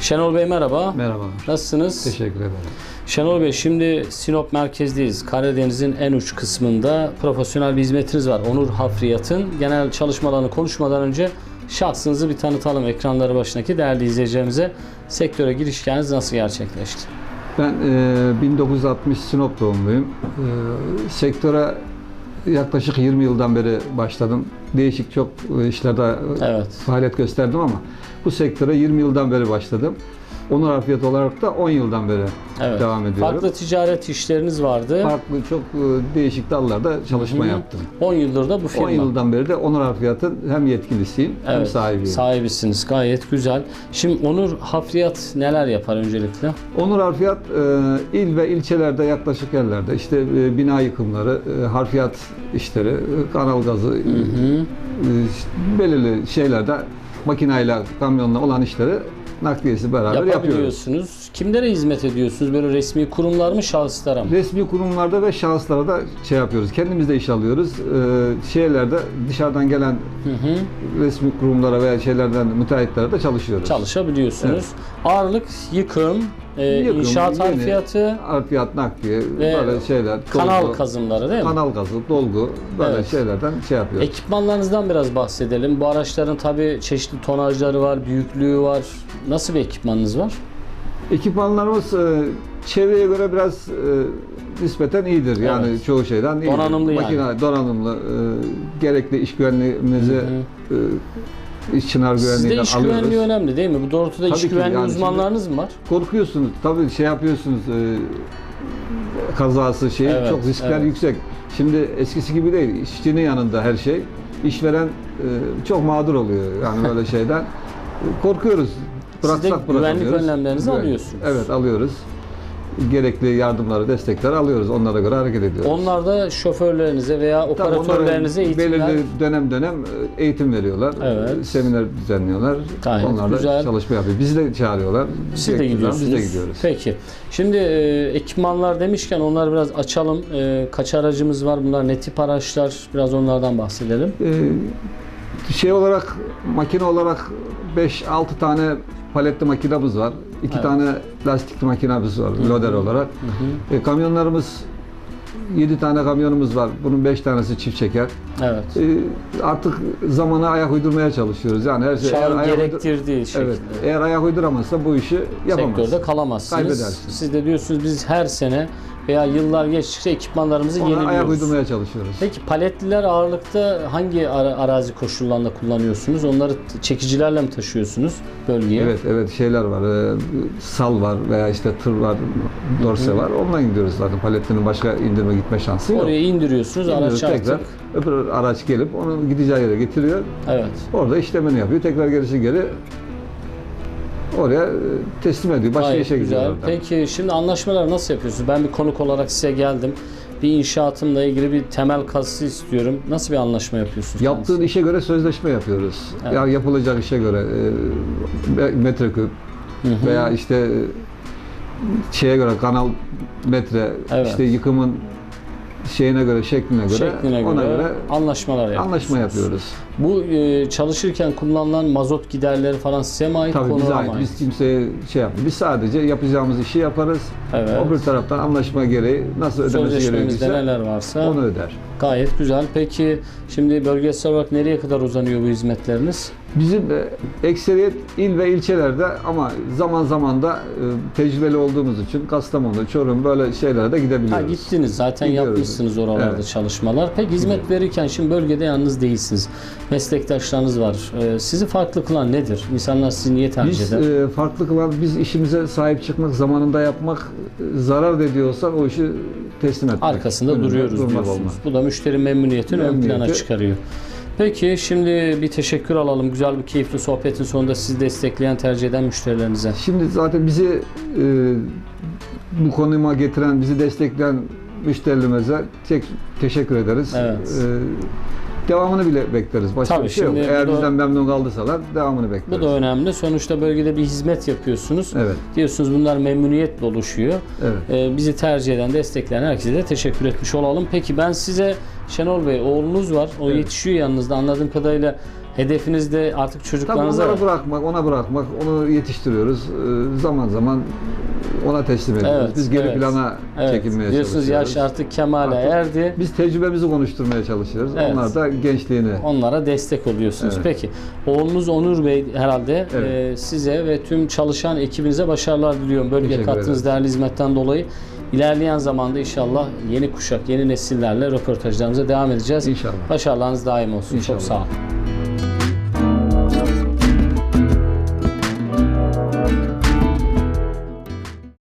Şenol Bey merhaba. Merhabalar. Nasılsınız? Teşekkür ederim. Şenol Bey şimdi Sinop merkezdeyiz. Karadeniz'in en uç kısmında profesyonel bir hizmetiniz var. Onur Hafriyat'ın genel çalışmalarını konuşmadan önce şahsınızı bir tanıtalım ekranları başındaki değerli izleyicilerimize. Sektöre giriş hikayeniz nasıl gerçekleşti? Ben e, 1960 Sinop doğumluyum. E, sektöre yaklaşık 20 yıldan beri başladım. Değişik çok e, işlerde e, Evet. faaliyet gösterdim ama bu sektöre 20 yıldan beri başladım. Onur Harfiyat olarak da 10 yıldan beri Evet. devam ediyorum. Farklı ticaret işleriniz vardı. Farklı çok e, değişik dallarda çalışma Hı hı. yaptım. 10 yıldır da bu 10 firma. yıldan beri de Onur Harfiyat'ın hem yetkilisiyim hem Evet, sahibiyim. Sahibisiniz. Gayet güzel. Şimdi Onur Hafriyat neler yapar öncelikle? Onur Harfiyat e, il ve ilçelerde yaklaşık yerlerde işte e, bina yıkımları, e, harfiyat işleri, kanal gazı, Hı hı. e, belirli şeylerde makineyle, kamyonla olan işleri nakliyesi beraber yapıyoruz. Kimlere hizmet ediyorsunuz? Böyle resmi kurumlar mı, şahıslara mı? Resmi kurumlarda ve şahıslara da şey yapıyoruz. Kendimiz de iş alıyoruz. E, şeylerde dışarıdan gelen Hı hı. resmi kurumlara veya şeylerden müteahhitlere de çalışıyoruz. Çalışabiliyorsunuz. Ağırlık, yıkım, e, Yıkım, inşaat harfiyatı, Harfiyat, nakliye, Ve böyle şeyler. kanal dolgu, kazımları değil mi? Kanal gazı, dolgu böyle Evet. şeylerden şey yapıyoruz. Ekipmanlarınızdan biraz bahsedelim. Bu araçların tabii çeşitli tonajları var, büyüklüğü var. Nasıl bir ekipmanınız var? Ekipmanlarımız e, çevreye göre biraz e, nispeten iyidir. Yani Evet. çoğu şeyden iyidir. Donanımlı yani. Makine donanımlı. e, gerekli iş güvenliğimizi Hı e, iş çınar Sizde güvenliğinden iş alıyoruz. güvenliği önemli değil mi? Bu doğrultuda iş Tabii ki, güvenliği yani uzmanlarınız mı var? Korkuyorsunuz. Tabii şey yapıyorsunuz. e, kazası şey Evet, çok riskler evet. yüksek. Şimdi eskisi gibi değil. İşçinin yanında her şey. İşveren e, çok mağdur oluyor yani böyle şeyden. E, Korkuyoruz. Bıraksak Siz de güvenlik bırakamıyoruz. önlemlerinizi Güven- alıyorsunuz. Evet alıyoruz. Gerekli yardımları, destekleri alıyoruz. Onlara göre hareket ediyoruz. Onlar da şoförlerinize veya Tabii onlara operatörlerinize eğitimler belirli dönem dönem e, eğitim veriyorlar. Evet. Seminer düzenliyorlar. Gayet Onlar da güzel. çalışma yapıyor. Bizi de çağırıyorlar. Siz de gidiyorsunuz. Biz de gidiyoruz. Peki. Şimdi e, ekipmanlar demişken onları biraz açalım. E, kaç aracımız var? Bunlar ne tip araçlar? Biraz onlardan bahsedelim. Ee, şey olarak makine olarak 5-6 tane paletli makinamız var. 2 Evet. tane lastikli makinamız var loader olarak. Ee, kamyonlarımız 7 tane kamyonumuz var. Bunun 5 tanesi çift çeker. Evet. Ee, artık zamana ayak uydurmaya çalışıyoruz. Yani her şey Çağın ayak uydur- gerektirdiği şekilde. Evet. Eğer ayak uyduramazsa bu işi yapamaz. Sektörde kalamazsınız. Kaybedersiniz. Siz de diyorsunuz biz her sene veya yıllar geçtikçe ekipmanlarımızı Ona ayak yeniliyoruz. uydurmaya çalışıyoruz. Peki paletliler ağırlıkta hangi ara- arazi koşullarında kullanıyorsunuz? Onları t- çekicilerle mi taşıyorsunuz bölgeye? Evet evet şeyler var. Ee, sal var veya işte tır var, dorse var. Ondan gidiyoruz zaten. Paletlinin başka indirme gitme şansı yok. Oraya indiriyorsunuz İndiriyoruz araç tekrar. artık. Öbür araç gelip onun gideceği yere getiriyor. Evet. Orada işlemini yapıyor. Tekrar gerisi geri oraya e, teslim ediyor. Başka Gayet işe gidiyor. güzel. oradan. Peki şimdi anlaşmalar nasıl yapıyorsunuz? Ben bir konuk olarak size geldim. Bir inşaatımla ilgili bir temel kazısı istiyorum. Nasıl bir anlaşma yapıyorsunuz? Yaptığın işe göre sözleşme yapıyoruz. Evet. Ya yapılacak işe göre e, metreküp Hı hı. veya işte e, şeye göre kanal metre Evet. işte yıkımın şeyine göre şekline göre Şekline ona göre, göre anlaşmalar yapıyorsunuz. anlaşma yapıyoruz. Bu e, çalışırken kullanılan mazot giderleri falan size mi ait? Tabii bize ait. Biz kimseye şey yapmıyoruz. Biz sadece yapacağımız işi yaparız. Evet. Öbür taraftan anlaşma gereği nasıl ödemesi gerekiyorsa neler varsa onu öder. gayet güzel. Peki şimdi bölgesel olarak nereye kadar uzanıyor bu hizmetleriniz? Bizim e, ekseriyet il ve ilçelerde ama zaman zaman da e, tecrübeli olduğumuz için Kastamonu, Çorum böyle şeylere de gidebiliyoruz. Ha gittiniz zaten Gidiyoruz. yapmışsınız oralarda Evet. çalışmalar. Peki hizmet verirken şimdi bölgede yalnız değilsiniz. Meslektaşlarınız var. Ee, sizi farklı kılan nedir? İnsanlar sizi niye tercih Biz eder? e, farklı kılan, biz işimize sahip çıkmak, zamanında yapmak, e, zarar da ediyorsak o işi teslim etmek. Arkasında Önünde duruyoruz diyorsunuz. olmaz. Bu da müşteri memnuniyetini ön plana çıkarıyor. Peki şimdi bir teşekkür alalım. Güzel bir keyifli sohbetin sonunda sizi destekleyen, tercih eden müşterilerinize. Şimdi zaten bizi e, bu konuma getiren, bizi destekleyen müşterilerimize tek teşekkür ederiz. Evet. E, devamını bile bekleriz. Başka Tabii, bir şey yok. şimdi Eğer bu da- bizden memnun kaldıysalar devamını Bu bekleriz. da önemli. Sonuçta bölgede bir hizmet yapıyorsunuz. Evet. Diyorsunuz bunlar memnuniyetle oluşuyor. Evet. Ee, bizi tercih eden, destekleyen herkese de teşekkür etmiş olalım. Peki ben size Şenol Bey oğlunuz var. O Evet. yetişiyor yanınızda. Anladığım kadarıyla hedefiniz de artık Tabii çocuklarınıza var. bırakmak, ona bırakmak, onu yetiştiriyoruz. Ee, Zaman zaman ona teslim ediyoruz. Evet, Biz geri evet. plana Evet. çekilmeye Diyorsunuz çalışıyoruz. yaş artık kemale Artık- erdi. Biz tecrübemizi konuşturmaya çalışıyoruz. Evet. Onlar da gençliğini. Onlara destek oluyorsunuz. Evet. Peki oğlunuz Onur Bey herhalde Evet. e, size ve tüm çalışan ekibinize başarılar diliyorum. Bölgeye kattığınız değerli hizmetten dolayı. İlerleyen zamanda inşallah yeni kuşak, yeni nesillerle röportajlarımıza devam edeceğiz. İnşallah. Başarılarınız daim olsun. İnşallah. Çok sağ olun.